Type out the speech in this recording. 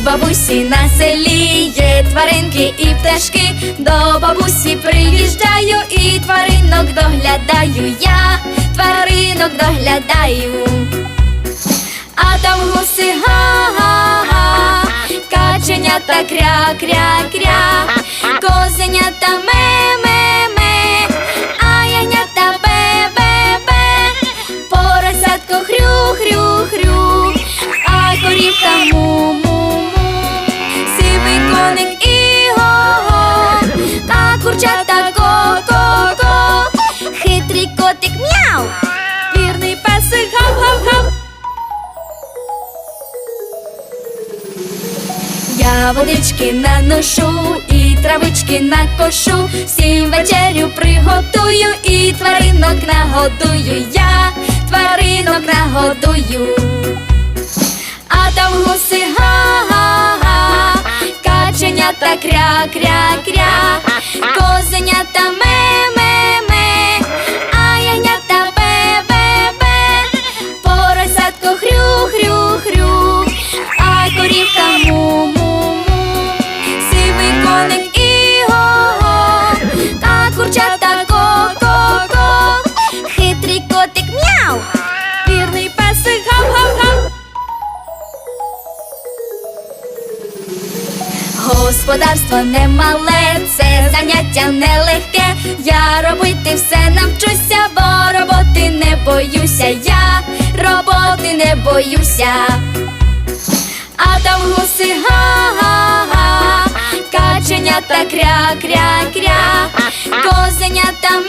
бабусі на селі є тваринки і пташки. До бабусі приїжджаю і тваринок доглядаю я, тваринок доглядаю. А там гуси га-га-га, каченята кря-кря-кря, коник і го-го, а курчата ко-ко-ко, хитрий котик мяу, вірний песик гав-гав-гав. Я водички наношу і травички накошу, всім вечерю приготую і тваринок нагодую. Я, тваринок нагодую. А там гуси кря-кря-кря, козенята ме-ме-ме, а янята бе-бе-бе, хрю-хрю-хрю, а корівка му-му-му, Господарство немале, це заняття нелегке. Я робити все навчуся, бо роботи не боюся. Я роботи не боюся. А там гуси га-га-га, каченята кря-кря-кря, козенята ме-ме.